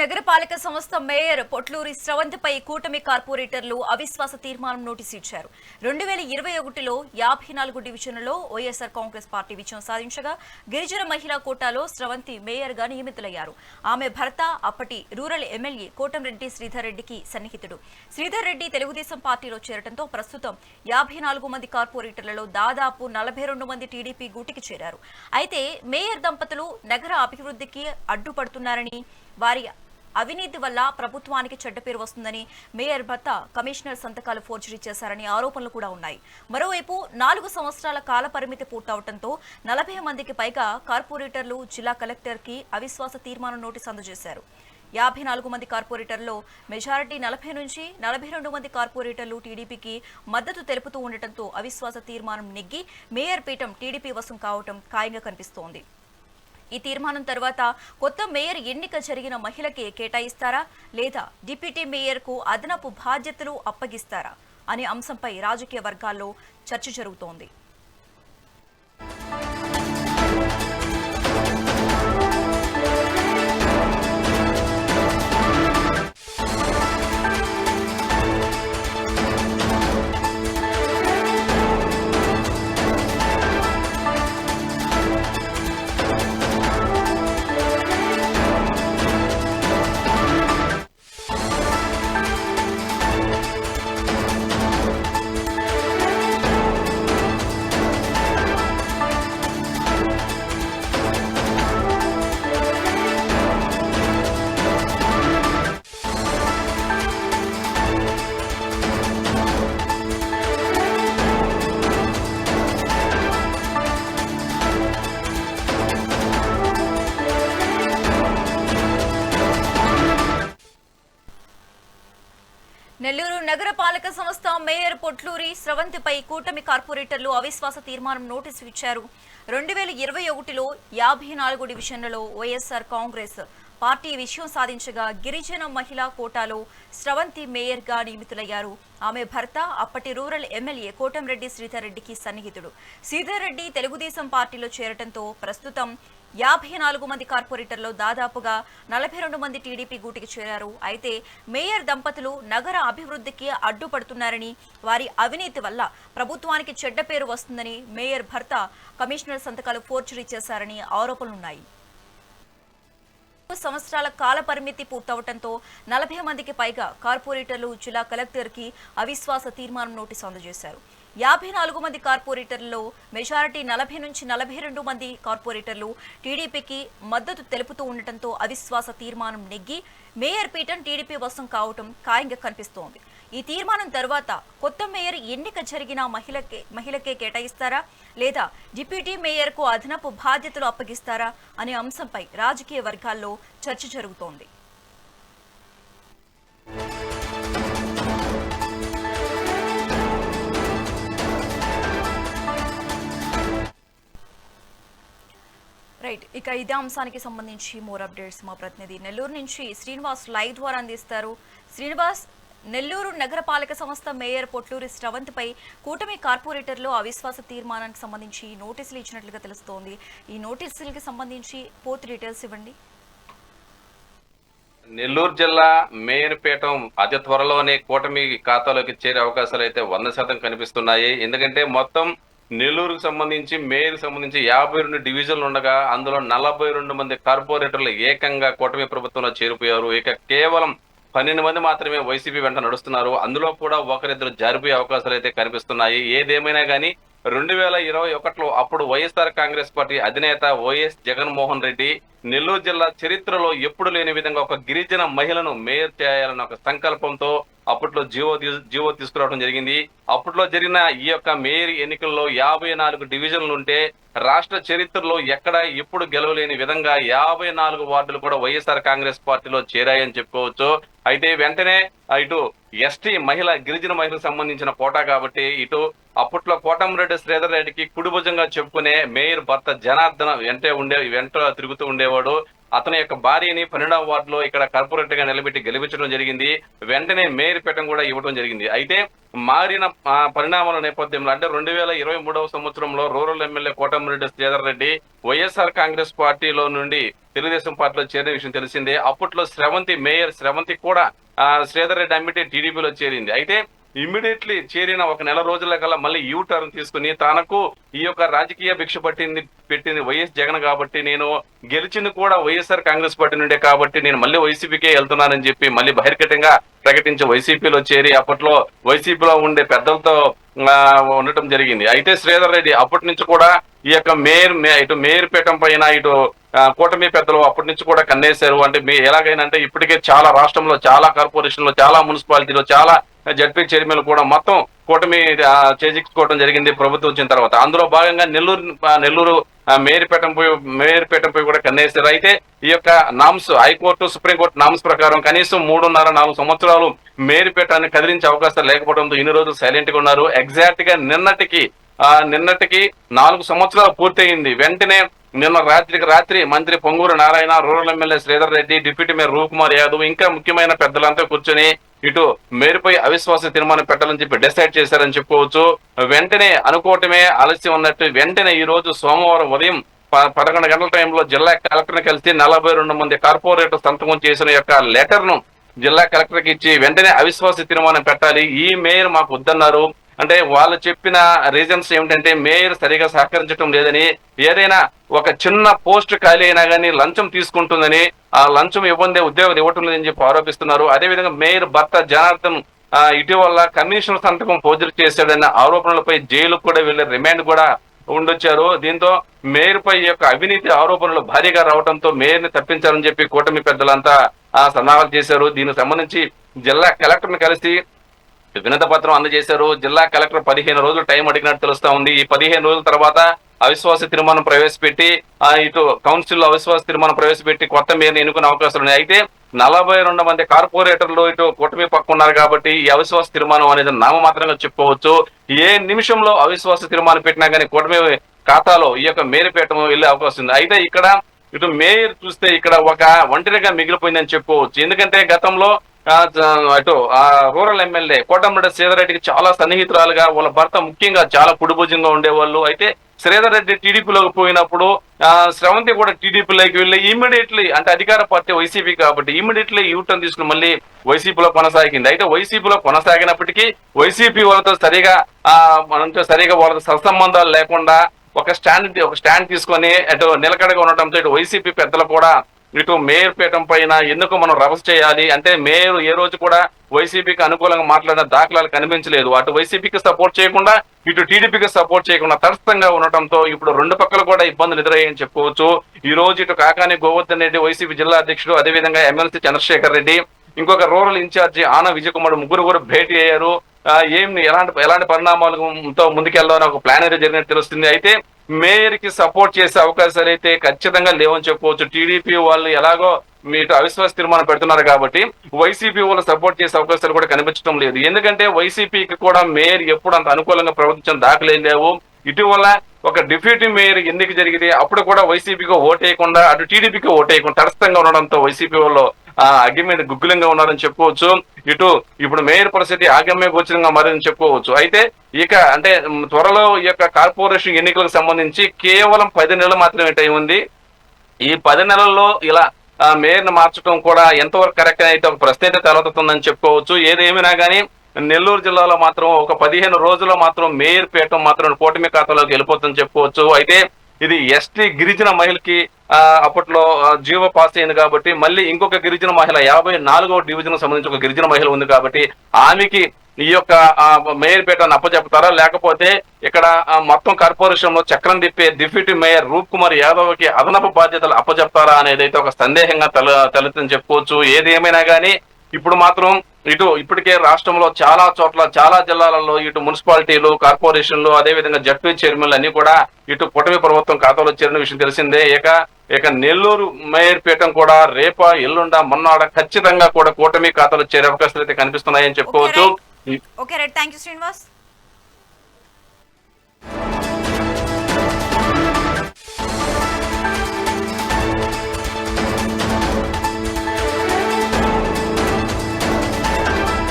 నగరపాలక సంస్థ మేయర్ పొట్లూరి స్రవంతిపై కూటమి కార్పొరేటర్లు అవిశ్వాస తీర్మానం నోటీసు ఇచ్చారు. రెండు వేల ఇరవై ఒకటిలో యాభై నాలుగు డివిజన్లలో వైఎస్ఆర్ కాంగ్రెస్ పార్టీ విజయం సాధించగా గిరిజన మహిళా కోటాలో స్రవంతి మేయర్గా నియమితులయ్యారు. ఆమె భర్త అప్పటి రూరల్ ఎమ్మెల్యే కోటంరెడ్డి శ్రీధర్ రెడ్డికి సన్నిహితుడు. శ్రీధర్ రెడ్డి తెలుగుదేశం పార్టీలో చేరడంతో ప్రస్తుతం యాభై నాలుగు మంది కార్పొరేటర్లలో దాదాపు నలభై రెండు మంది టీడీపీ గూటికి చేరారు. అయితే మేయర్ దంపతులు నగర అభివృద్ధికి అడ్డుపడుతున్నారని వారి అవినీతి వల్ల ప్రభుత్వానికి చెడ్డ పేరు వస్తుందని మేయర్ భర్త కమిషనర్ సంతకాలు ఫోర్జరీ చేశారని ఆరోపణలు కూడా ఉన్నాయి. మరోవైపు నాలుగు సంవత్సరాల కాల పరిమితి పూర్తవడంతో నలభై మందికి పైగా కార్పొరేటర్లు జిల్లా కలెక్టర్కి అవిశ్వాస తీర్మానం నోటీస్ అందజేశారు. యాభై నాలుగు మంది కార్పొరేటర్లో మెజారిటీ నలభై నుంచి నలభై రెండు మంది కార్పొరేటర్లు టీడీపీకి మద్దతు తెలుపుతూ ఉండటంతో అవిశ్వాస తీర్మానం నెగ్గి మేయర్ పీఠం టీడీపీ వశం కావటం ఖాయంగా కనిపిస్తోంది. ఈ తీర్మానం తర్వాత కొత్త మేయర్ ఎన్నిక జరిగిన మహిళకే కేటాయిస్తారా లేదా డిప్యూటీ మేయర్కు అదనపు బాధ్యతలు అప్పగిస్తారా అనే అంశంపై రాజకీయ వర్గాల్లో చర్చ జరుగుతోంది. నెల్లూరు నగరపాలక సంస్థ మేయర్ పొట్లూరి స్రవంతిపై కూటమి కార్పొరేటర్లు అవిశ్వాస తీర్మానం నోటీసు ఇచ్చారు. రెండు వేల ఇరవై ఒకటిలో యాభై నాలుగు డివిజన్లలో వైఎస్ఆర్ కాంగ్రెస్ పార్టీ విజయం సాధించగా గిరిజన మహిళా కోటాలో స్రవంతి మేయర్గా నియమితులయ్యారు. ఆమె భర్త అప్పటి రూరల్ ఎమ్మెల్యే కోటంరెడ్డి శ్రీధర్ రెడ్డికి సన్నిహితుడు. శ్రీధర్ రెడ్డి తెలుగుదేశం పార్టీలో చేరటంతో ప్రస్తుతం యాభై నాలుగు మంది కార్పొరేటర్లో దాదాపుగా నలభై రెండు మంది టీడీపీ గూటికి చేరారు. అయితే మేయర్ దంపతులు నగర అభివృద్ధికి అడ్డుపడుతున్నారని వారి అవినీతి వల్ల ప్రభుత్వానికి చెడ్డ పేరు వస్తుందని మేయర్ భర్త కమిషనర్ సంతకాలు ఫోర్చరీ చేశారని ఆరోపణలున్నాయి. సంవత్సరాల కాల పరిమితి పూర్తవడంతో నలభై మందికి పైగా కార్పొరేటర్లు జిల్లా కలెక్టర్కి అవిశ్వాస తీర్మానం నోటీసు అందజేశారు. యాభై నాలుగు మంది కార్పొరేటర్లలో మెజారిటీ నలభై నుంచి నలభై రెండు మంది కార్పొరేటర్లు టీడీపీకి మద్దతు తెలుపుతూ ఉండటంతో అవిశ్వాస తీర్మానం నెగ్గి మేయర్ పీఠం టీడీపీ వశం కావటం ఖాయంగా కనిపిస్తోంది. ఈ తీర్మానం తర్వాత కొత్త మేయర్ ఎన్నిక జరిగిన మహిళకే మహిళకే కేటాయిస్తారా? లేదా డిప్యూటీ మేయర్కు అదనపు బాధ్యతలు అప్పగిస్తారా? అనే అంశంపై రాజకీయ వర్గాల్లో చర్చ జరుగుతోంది. ఇక ఇదే అంశానికి సంబంధించి మోర్ అప్డేట్స్ మా ప్రతినిధి నెల్లూరు నుంచి శ్రీనివాస్ లైవ్ ద్వారా అందిస్తారు. శ్రీనివాస్ నెల్లూరు నగరపాలక సంస్థ మేయర్ పొట్లూరి స్రవంతిపై కూటమి కార్పొరేటర్లు అవిశ్వాస తీర్మానానికి సంబంధించి నోటీసులు ఇచ్చినట్లుగా తెలుస్తోంది. ఈ నోటీసులకి సంబంధించి పూర్తి డీటెయిల్స్ ఇవ్వండి. నెల్లూరు జిల్లా మేయర్ అతి త్వరలోనే కూటమి ఖాతాలోకి చేరే అవకాశాలు అయితే వంద శాతం కనిపిస్తున్నాయి. ఎందుకంటే మొత్తం నెల్లూరుకు సంబంధించి మేయర్ సంబంధించి యాభై రెండు డివిజన్లు ఉండగా అందులో నలభై రెండు మంది కార్పొరేటర్లు ఏకంగా కూటమి ప్రభుత్వంలో చేరిపోయారు. ఇక కేవలం పన్నెండు మంది మాత్రమే వైసీపీ వెంట నడుస్తున్నారు. అందులో కూడా ఒకరిద్దరు జారిపోయే అవకాశాలు అయితే కనిపిస్తున్నాయి. ఏదేమైనా కానీ రెండు వేల ఇరవై ఒకటిలో అప్పుడు వైఎస్ఆర్ కాంగ్రెస్ పార్టీ అధినేత వైఎస్ జగన్మోహన్ రెడ్డి నెల్లూరు జిల్లా చరిత్రలో ఎప్పుడు లేని విధంగా ఒక గిరిజన మహిళను మేయర్ చేయాలన్న ఒక సంకల్పంతో అప్పట్లో జీవో జీవో తీసుకురావడం జరిగింది. అప్పట్లో జరిగిన ఈ యొక్క మేయర్ ఎన్నికల్లో యాభై నాలుగు డివిజన్లు ఉంటే రాష్ట్ర చరిత్రలో ఎక్కడ ఎప్పుడు గెలవలేని విధంగా యాభై నాలుగు వార్డులు కూడా వైఎస్ఆర్ కాంగ్రెస్ పార్టీలో చేరాయని చెప్పుకోవచ్చు. అయితే వెంటనే ఇటు ఎస్టీ మహిళ గిరిజన మహిళకు సంబంధించిన కోటా కాబట్టి ఇటు అప్పట్లో కోటమిరెడ్డి శ్రీధర్ రెడ్డికి కుడిభుజంగా చెప్పుకునే మేయర్ భర్త జనార్దన వెంటే ఉండే వెంట తిరుగుతూ ఉండేవాడు. అతని యొక్క భార్యని పన్నెండవ వార్డులో ఇక్కడ కార్పొరేటర్గా నిలబెట్టి గెలిపించడం జరిగింది. వెంటనే మేయర్ పీఠం కూడా ఇవ్వడం జరిగింది. అయితే మారిన పరిణామాల నేపథ్యంలో అంటే రెండు వేల ఇరవై మూడవ సంవత్సరంలో rural MLA Kotamreddy Sridhar Reddy YSR Congress పార్టీలో నుండి తెలుగుదేశం పార్టీలో చేరిన విషయం తెలిసిందే. అప్పట్లో శ్రవంతి మేయర్ శ్రవంతి కూడా శ్రీధర్ రెడ్డి అమ్మిటి టీడీపీలో చేరింది. అయితే ఇమ్మీడియట్లీ చేరిన ఒక నెల రోజుల కల్లా మళ్ళీ యూ టర్న్ తీసుకుని తనకు ఈ యొక్క రాజకీయ భిక్ష పట్టింది పెట్టింది వైఎస్ జగన్ కాబట్టి నేను గెలిచింది కూడా వైఎస్ఆర్ కాంగ్రెస్ పార్టీ నుండే కాబట్టి నేను మళ్ళీ వైసీపీకే వెళ్తున్నానని చెప్పి మళ్ళీ బహిర్గతంగా ప్రకటించి వైసీపీలో చేరి అప్పట్లో వైసీపీలో ఉండే పెద్దలతో ఉండటం జరిగింది. అయితే శ్రీధర్ రెడ్డి అప్పటి నుంచి కూడా ఈ యొక్క మేయర్ మే- ఇటు మేయర్ పీఠం పైన ఇటు కూటమి పెద్దలు అప్పటి నుంచి కూడా కన్నేశారు. అంటే మీ ఎలాగైనా అంటే ఇప్పటికే చాలా రాష్ట్రంలో చాలా కార్పొరేషన్లో చాలా మున్సిపాలిటీలో చాలా జడ్పీ చైర్మన్ కూడా మొత్తం కూటమి చేజిక్కోవడం జరిగింది ప్రభుత్వం వచ్చిన తర్వాత. అందులో భాగంగా నెల్లూరు నెల్లూరు ఆ, మేయర్పేటం పోయి మేయర్పేటం పోయి కూడా కన్నేశారు. అయితే ఈ యొక్క నామ్స్ హైకోర్టు సుప్రీంకోర్టు నామ్స్ ప్రకారం కనీసం మూడున్నర నాలుగు సంవత్సరాలు మేయర్పేటాన్ని కదిలించే అవకాశం లేకపోవడంతో ఇన్ని రోజులు సైలెంట్గా ఉన్నారు. ఎగ్జాక్ట్గా నిన్నటికి ఆ నిన్నటికి నాలుగు సంవత్సరాలు పూర్తయింది. వెంటనే నిన్న రాత్రికి రాత్రి మంత్రి Ponguru Narayana rural MLA Sridhar Reddy deputy mayor Roopkumar Yadav ఇంకా ముఖ్యమైన పెద్దలంతా కూర్చొని ఇటు మేరుపై అవిశ్వాస తీర్మానం పెట్టాలని చెప్పి డిసైడ్ చేశారని చెప్పుకోవచ్చు. వెంటనే అనుకోవటమే ఆలస్యం ఉన్నట్టు వెంటనే ఈ రోజు సోమవారం ఉదయం పదకొండు గంటల టైంలో జిల్లా కలెక్టర్ కలిసి నలభై రెండు మంది కార్పొరేటర్ సంతకం చేసిన యొక్క లెటర్ను జిల్లా కలెక్టర్కి ఇచ్చి వెంటనే అవిశ్వాస తీర్మానం పెట్టాలి. ఈ మేయర్ మాకు వద్దన్నారు. అంటే వాళ్ళు చెప్పిన రీజన్స్ ఏమిటంటే మేయర్ సరిగా సహకరించడం లేదని ఏదైనా ఒక చిన్న పోస్ట్ ఖాళీ అయినా కానీ లంచం తీసుకుంటుందని ఆ లంచం ఇవ్వందే ఉద్యోగం ఇవ్వటం లేదని చెప్పి ఆరోపిస్తున్నారు. అదేవిధంగా మేయర్ భర్త జనార్దన్ ఇటీవల కమిషనర్ సంతకం ఫోర్జరీ చేశాడన్న ఆరోపణలపై జైలుకు కూడా వెళ్ళి రిమాండ్ కూడా ఉండొచ్చారు. దీంతో మేయర్ పై యొక్క అవినీతి ఆరోపణలు భారీగా రావడంతో మేయర్ని తప్పించాలని చెప్పి కూటమి పెద్దలంతా ఆ సన్నాహాలు చేశారు. దీనికి సంబంధించి జిల్లా కలెక్టర్ని కలిసి వినత పత్రం అందజేశారు. జిల్లా కలెక్టర్ పదిహేను రోజులు టైం అడిగినట్టు తెలుస్తా ఉంది. ఈ పదిహేను రోజుల తర్వాత అవిశ్వాస తీర్మానం ప్రవేశపెట్టి ఇటు కౌన్సిల్ అవిశ్వాస తీర్మానం ప్రవేశపెట్టి కొత్త మేయర్ని ఎన్నుకునే అవకాశాలు ఉన్నాయి. అయితే నలభై రెండు మంది కార్పొరేటర్లు ఇటు కూటమి పక్క ఉన్నారు కాబట్టి ఈ అవిశ్వాస తీర్మానం అనేది నామమాత్రంగా చెప్పుకోవచ్చు. ఏ నిమిషంలో అవిశ్వాస తీర్మానం పెట్టినా కానీ కూటమి ఖాతాలో ఈ యొక్క మేరపేటం వెళ్ళే అవకాశం ఉంది. అయితే ఇక్కడ ఇటు మేయర్ చూస్తే ఇక్కడ ఒక ఒంటరిగా మిగిలిపోయిందని చెప్పుకోవచ్చు. ఎందుకంటే గతంలో అటు ఆ రూరల్ ఎమ్మెల్యే కోటమిరెడ్డి శ్రీధర్ రెడ్డికి చాలా సన్నిహితురాలుగా వాళ్ళ భర్త ముఖ్యంగా చాలా కుడిభుజంగా ఉండేవాళ్ళు. అయితే శ్రీధర్ రెడ్డి టీడీపీలోకి పోయినప్పుడు ఆ, కూడా టీడీపీలోకి వెళ్ళి ఇమీడియట్లీ అంటే అధికార పార్టీ వైసీపీ కాబట్టి ఇమ్మీడియట్లీ యూటర్న్ తీసుకుని మళ్ళీ వైసీపీలో కొనసాగింది. అయితే వైసీపీలో కొనసాగినప్పటికీ వైసీపీ వాళ్ళతో సరిగా ఆ మనతో సరిగా వాళ్ళతో సత్సంబంధాలు లేకుండా ఒక స్టాండ్ ఒక స్టాండ్ తీసుకొని అటు నిలకడగా ఉండటంతో ఇటు వైసీపీ పెద్దలు కూడా ఇటు మేయర్ పీఠం పైన ఎందుకు మనం రభస చేయాలి? అంటే మేయర్ ఏ రోజు కూడా వైసీపీకి అనుకూలంగా మాట్లాడిన దాఖలాలు కనిపించలేదు. అటు వైసీపీకి సపోర్ట్ చేయకుండా ఇటు టీడీపీకి సపోర్ట్ చేయకుండా తటస్థంగా ఉండటంతో ఇప్పుడు రెండు పక్కలు కూడా ఇబ్బందులు ఎదురయ్యాయని చెప్పుకోవచ్చు. ఈ రోజు ఇటు కాకాని గోవర్ధన్ రెడ్డి వైసీపీ జిల్లా అధ్యక్షుడు అదేవిధంగా ఎమ్మెల్సీ చంద్రశేఖర్ రెడ్డి ఇంకొక రూరల్ ఇన్ఛార్జి ఆన విజయ్ కుమార్ ముగ్గురు కూడా భేటీ అయ్యారు. ఏం ఎలాంటి ఎలాంటి పరిణామాలతో ముందుకెళ్ళాలని ఒక ప్లాన్ అయితే జరిగినట్టు తెలుస్తుంది. అయితే మేయర్కి సపోర్ట్ చేసే అవకాశాలు అయితే ఖచ్చితంగా లేవని చెప్పుకోవచ్చు టీడీపీ వాళ్ళు ఎలాగో మీరు అవిశ్వాస తీర్మానం పెడుతున్నారు కాబట్టి వైసీపీ వాళ్ళు సపోర్ట్ చేసే అవకాశాలు కూడా కనిపించడం లేదు. ఎందుకంటే వైసీపీకి కూడా మేయర్ ఎప్పుడు అంత అనుకూలంగా ప్రవర్తించడం దాఖలేం లేవు. ఇటీవల ఒక డిప్యూటీ మేయర్ ఎన్నిక జరిగితే అప్పుడు కూడా వైసీపీకి ఓటేయకుండా అటు టీడీపీకి ఓటేయకుండా తటస్థంగా ఉండడంతో వైసీపీ వాళ్ళు ఆ అగ్గి మీద గుగ్గులంగా ఉన్నారని చెప్పుకోవచ్చు. ఇటు ఇప్పుడు మేయర్ పరిస్థితి ఆగమ్య గోచరంగా మారని చెప్పుకోవచ్చు. అయితే ఇక అంటే త్వరలో ఈ యొక్క కార్పొరేషన్ ఎన్నికలకు సంబంధించి కేవలం పది నెలలు మాత్రమే టైం ఉంది. ఈ పది నెలల్లో ఇలా మేయర్ని మార్చడం కూడా ఎంతవరకు కరెక్ట్ అయితే ఒక ప్రశ్న అయితే తలెత్తుతుందని చెప్పుకోవచ్చు. ఏదేమైనా కానీ నెల్లూరు జిల్లాలో మాత్రం ఒక పదిహేను రోజుల్లో మాత్రం మేయర్ పీఠం మాత్రం కూటమి ఖాతాలోకి వెళ్ళిపోతుందని చెప్పుకోవచ్చు. అయితే ఇది ఎస్టీ గిరిజన మహిళకి అప్పట్లో జీవో పాస్ అయింది కాబట్టి మళ్ళీ ఇంకొక గిరిజన మహిళ యాభై నాలుగవ డివిజన్ సంబంధించి ఒక గిరిజన మహిళ ఉంది కాబట్టి ఆమెకి ఈ యొక్క మేయర్ పేటను అప్పచెప్తారా? లేకపోతే ఇక్కడ మొత్తం కార్పొరేషన్లో చక్రం తిప్పే డిప్యూటీ మేయర్ రూప్ కుమార్ యాదవ్కి అదనపు బాధ్యతలు అప్పచెప్తారా అనేది అయితే ఒక సందేహంగా తల తలెత్తని చెప్పుకోవచ్చు. ఏది ఏమైనా కానీ ఇప్పుడు మాత్రం ఇటు ఇప్పటికే రాష్ట్రంలో చాలా చోట్ల చాలా జిల్లాలలో ఇటు మున్సిపాలిటీలు కార్పొరేషన్లు అదేవిధంగా జడ్పీ చైర్మన్లు అన్ని కూడా ఇటు పుటమి ప్రభుత్వం ఖాతాలో చేరిన విషయం తెలిసిందే. ఇక ఇక నెల్లూరు మేయర్ పీఠం కూడా రేప ఎల్లుండ మొన్నాడ ఖచ్చితంగా కూడా కూటమి ఖాతాలో చేరే అవకాశాలు అయితే కనిపిస్తున్నాయని చెప్పుకోవచ్చు. Okay right thank you Srinivas